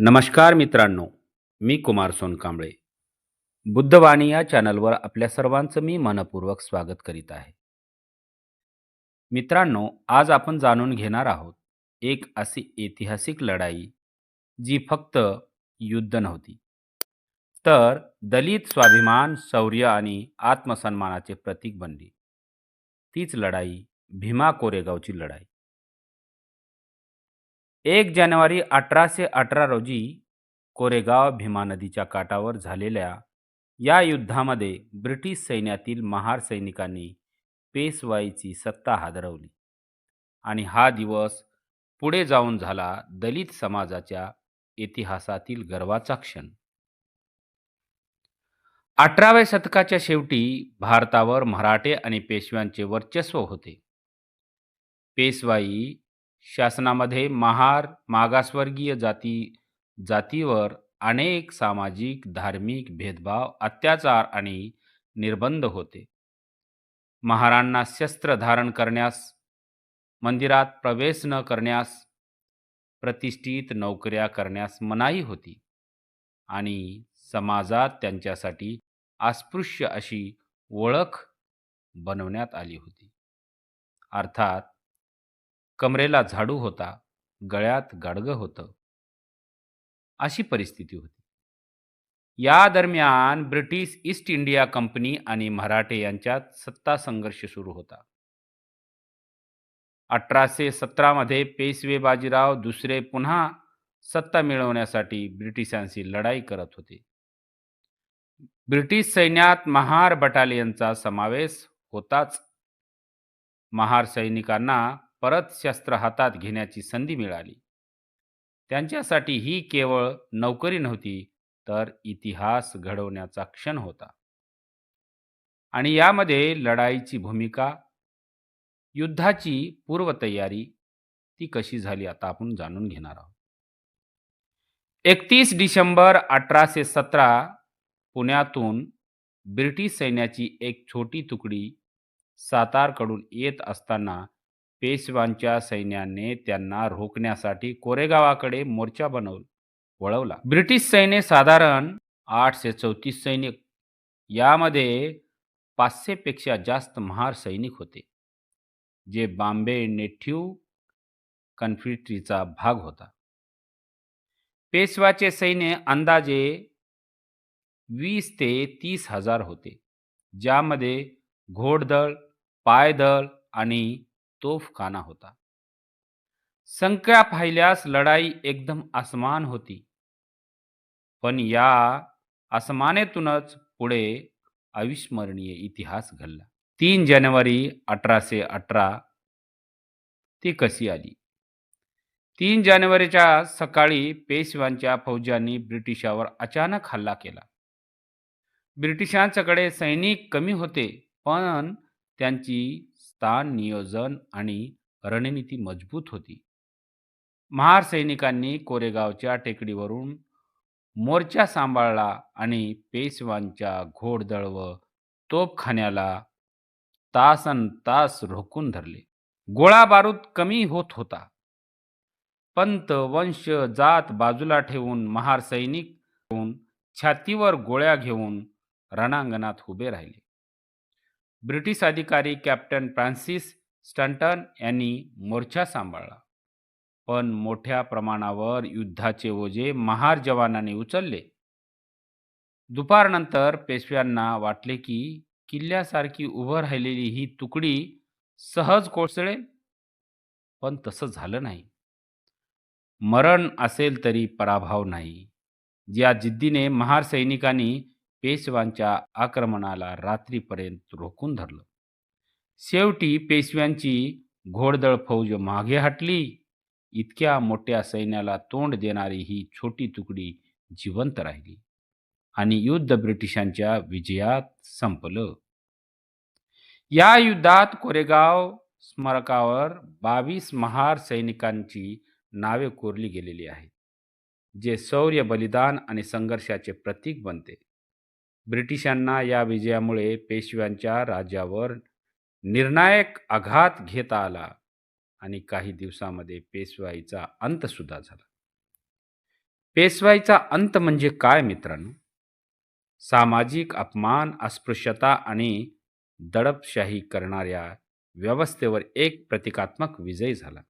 नमस्कार मित्रांनो मी कुमार सोनकांबळे. बुद्धवाणी या चॅनलवर आपल्या सर्वांचं मी मनपूर्वक स्वागत करीत आहे. मित्रांनो आज आपण जाणून घेणार आहोत एक अशी ऐतिहासिक लढाई जी फक्त युद्ध नव्हती. तर दलित स्वाभिमान शौर्य आणि आत्मसन्मानाचे प्रतीक बनली. तीच लढाई भीमा कोरेगावची लढाई. एक जानेवारी अठराशे अठरा रोजी कोरेगाव भीमा नदीच्या काठावर झालेल्या या युद्धामध्ये ब्रिटिश सैन्यातील महार सैनिकांनी पेशवाईची सत्ता हादरवली. आणि हा दिवस पुढे जाऊन झाला दलित समाजाच्या इतिहासातील गर्वाचा क्षण. अठराव्या शतकाच्या शेवटी भारतावर मराठे आणि पेशव्यांचे वर्चस्व होते. पेशवाई शासनामध्ये महार मागासवर्गीय जाती जातीवर अनेक सामाजिक धार्मिक भेदभाव अत्याचार आणि निर्बंध होते. महारांना शस्त्र धारण करण्यास मंदिरात प्रवेश न करण्यास प्रतिष्ठित नोकऱ्या करण्यास मनाई होती आणि समाजात त्यांच्यासाठी अस्पृश्य अशी ओळख बनवण्यात आली होती. अर्थात कमरेला झाडू होता गळ्यात गाडगं होतं. अशी परिस्थिती होती. या दरम्यान ब्रिटिश ईस्ट इंडिया कंपनी आणि मराठे यांच्यात सत्ता संघर्ष सुरू होता. अठराशे सतरामध्ये पेशवे बाजीराव दुसरे पुन्हा सत्ता मिळवण्यासाठी ब्रिटिशांशी लढाई करत होते. ब्रिटिश सैन्यात महार बटालियनचा समावेश होताच. महार सैनिकांना परत शस्त्र हातात घेण्याची संधी मिळाली. त्यांच्यासाठी ही केवळ नोकरी नव्हती तर इतिहास घडवण्याचा क्षण होता. आणि यामध्ये लढाईची भूमिका युद्धाची पूर्वतयारी ती कशी झाली आता आपण जाणून घेणार आहोत. एकतीस डिसेंबर अठराशे सतरा पुण्यातून ब्रिटिश सैन्याची एक छोटी तुकडी सातारकडून येत असताना पेशवांच्या सैन्याने त्यांना रोखण्यासाठी कोरेगावाकडे मोर्चा बनव वळवला. ब्रिटिश सैन्य साधारण आठशे चौतीस सैनिक यामध्ये पाचशेपेक्षा जास्त महार सैनिक होते जे बॉम्बे नेटिव्ह कन्फ्लिक्टीचा भाग होता. पेशवाचे सैन्य अंदाजे वीस ते तीस हजार होते ज्यामध्ये घोडदळ पायदळ आणि तोफखाना होता। संख्या पाहिल्यास लढाई एकदम आसमान होती. पण या आसमानेतूनच पुढे अविस्मरणीय इतिहास घडला. तीन जानेवारी अठराशे अठरा ती कशी आली? तीन जानेवारीच्या सकाळी पेशव्यांच्या फौजांनी ब्रिटिशावर अचानक हल्ला केला. ब्रिटिशांच्याकडे सैनिक कमी होते पण त्यांची स्थान नियोजन आणि रणनीती मजबूत होती. महार सैनिकांनी कोरेगावच्या टेकडीवरून मोर्चा सांभाळला आणि पेशवांच्या घोडदळ व तोपखान्याला तासन तास रोखून धरले. गोळा बारूद कमी होत होता. पंत वंश जात बाजूला ठेवून महार सैनिक छातीवर गोळ्या घेऊन रणांगणात उभे राहिले. ब्रिटिश अधिकारी कॅप्टन फ्रान्सिस स्टंटन यांनी मोर्चा सांभाळला. पण मोठ्या प्रमाणावर युद्धाचे ओझे महार जवानांनी उचलले. दुपारनंतर पेशव्यांना वाटले की किल्ल्यासारखी उभं राहिलेली ही तुकडी सहज कोसळेल. पण तसं झालं नाही. मरण असेल तरी पराभव नाही. ज्या जिद्दीने महार सैनिकांनी पेशव्यांच्या आक्रमणाला रात्रीपर्यंत रोखून धरलं. शेवटी पेशव्यांची घोडदळ फौज मागे हटली. इतक्या मोठ्या सैन्याला तोंड देणारी ही छोटी तुकडी जिवंत राहिली आणि युद्ध ब्रिटिशांच्या विजयात संपलं. या युद्धात कोरेगाव स्मारकावर बावीस महार सैनिकांची नावे कोरली गेलेली आहेत जे शौर्य बलिदान आणि संघर्षाचे प्रतीक बनते. ब्रिटिशांना या विजयामुळे पेशव्यांच्या राज्यावर निर्णायक आघात घेता आला आणि काही दिवसामध्ये पेशवाईचा अंतसुद्धा झाला. पेशवाईचा अंत म्हणजे काय मित्रांनो? सामाजिक अपमान अस्पृश्यता आणि दडपशाही करणाऱ्या व्यवस्थेवर एक प्रतिकात्मक विजय झाला.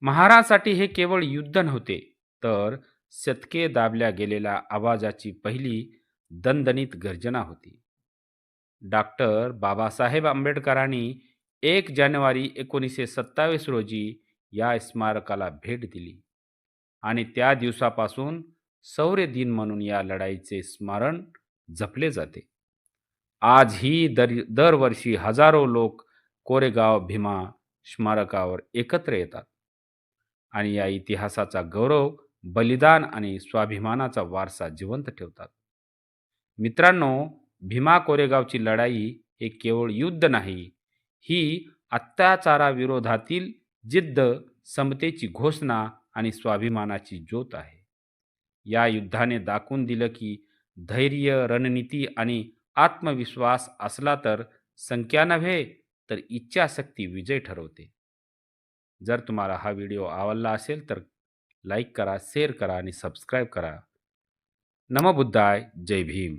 महाराजसाठी हे केवळ युद्ध नव्हते तर शतके दाबल्या गेलेल्या आवाजाची पहिली दणदणीत गर्जना होती. डॉक्टर बाबासाहेब आंबेडकरांनी एक जानेवारी एकोणीसशे सत्तावीस रोजी या स्मारकाला भेट दिली आणि त्या दिवसापासून सौर्य दिन म्हणून या लढाईचे स्मरण जपले जाते. आजही दर दरवर्षी हजारो लोक कोरेगाव भीमा स्मारकावर एकत्र येतात आणि या इतिहासाचा गौरव बलिदान आणि स्वाभिमानाचा वारसा जिवंत ठेवतात. मित्रांनो भीमा कोरेगावची लढाई हे केवळ युद्ध नाही ही अत्याचाराविरोधातील जिद्द समतेची घोषणा आणि स्वाभिमानाची ज्योत आहे. या युद्धाने दाखवून दिलं की धैर्य रणनीती आणि आत्मविश्वास असला तर संख्या नव्हे तर इच्छाशक्ती विजय ठरवते. जर तुम्हाला हा व्हिडिओ आवडला असेल तर लाईक करा शेअर करा आणि सबस्क्राईब करा. नमबुद्धाय जय भीम।